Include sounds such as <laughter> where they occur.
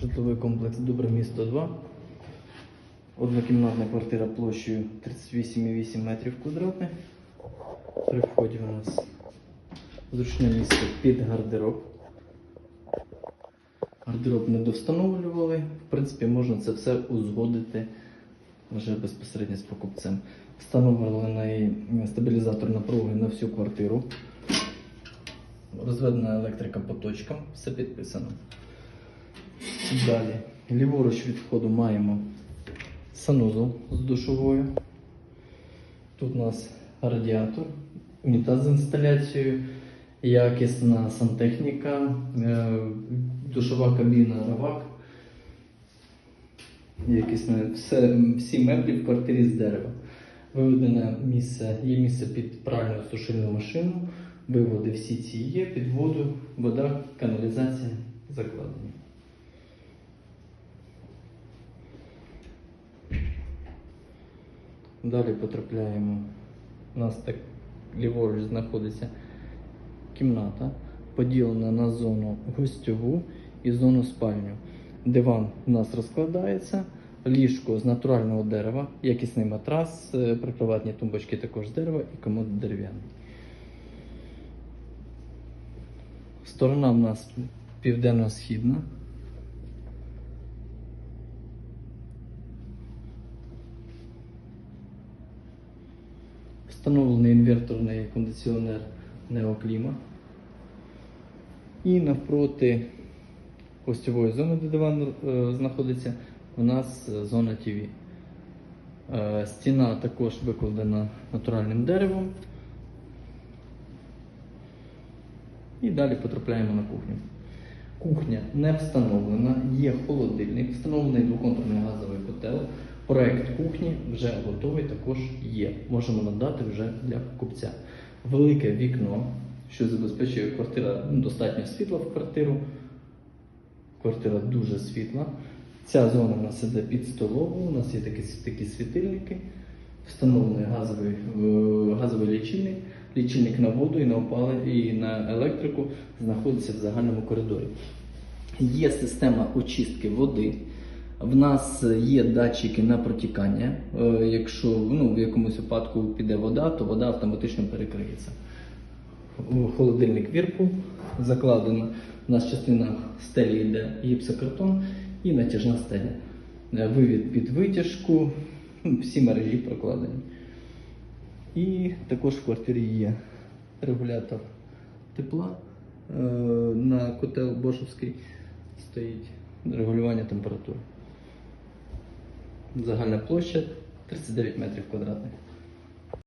Житловий комплекс Добре місто 2. Однокімнатна квартира площею 38,8 метрів квадратних. При вході у нас зручне місце під гардероб. Гардероб не довстановлювали. В принципі, можна це все узгодити вже безпосередньо з покупцем. Встановлений стабілізатор напруги на всю квартиру. Розведена електрика по точкам, все підписано. Далі, ліворуч від входу маємо санузел з душовою. Тут у нас радіатор, унітаз з інсталяцією, якісна сантехніка, е, душова кабіна равак. Якісне, все, всі меблі в квартирі з дерева. Виведене місце, є місце під пральну сушильну машину. Виводи всі ці є, під воду, вода, каналізація закладені. Далі потрапляємо. У нас так ліворуч знаходиться кімната, поділена на зону гостьову і зону спальню. Диван у нас розкладається, ліжко з натурального дерева, якісний матрас, е, прикроватні тумбочки також з дерева і комод дерев'яний. Сторона в нас південно-східна. Встановлений інверторний кондиціонер Неокліма. І навпроти гостьової зони, де диван е, знаходиться, у нас зона ТВ. Е, стіна також викладена натуральним деревом. І далі потрапляємо на кухню. Кухня не встановлена, є холодильник, встановлений двоконтурний газовий котел. Проект кухні вже готовий, також є. Можемо надати вже для покупця. Велике вікно, що забезпечує квартира ну, достатньо світла в квартиру. Квартира дуже світла. Ця зона у нас іде під столову, у нас є такі, такі світильники, встановлений газовий, е, газовий лічильник, лічильник на воду і на опалення і на електрику знаходиться в загальному коридорі. Є система очистки води. В нас є датчики на протікання. Е, Якщо ну, в якомусь випадку піде вода, то вода автоматично перекриється. Холодильник Вірпул закладено. У нас частина стелі йде гіпсокартон і натяжна стеля. Е, Вивід під витяжку, <laughs> всі мережі прокладені. І також в квартирі є регулятор тепла е, на котел Бошовський стоїть регулювання температури. Загальна площа 39 метрів квадратних.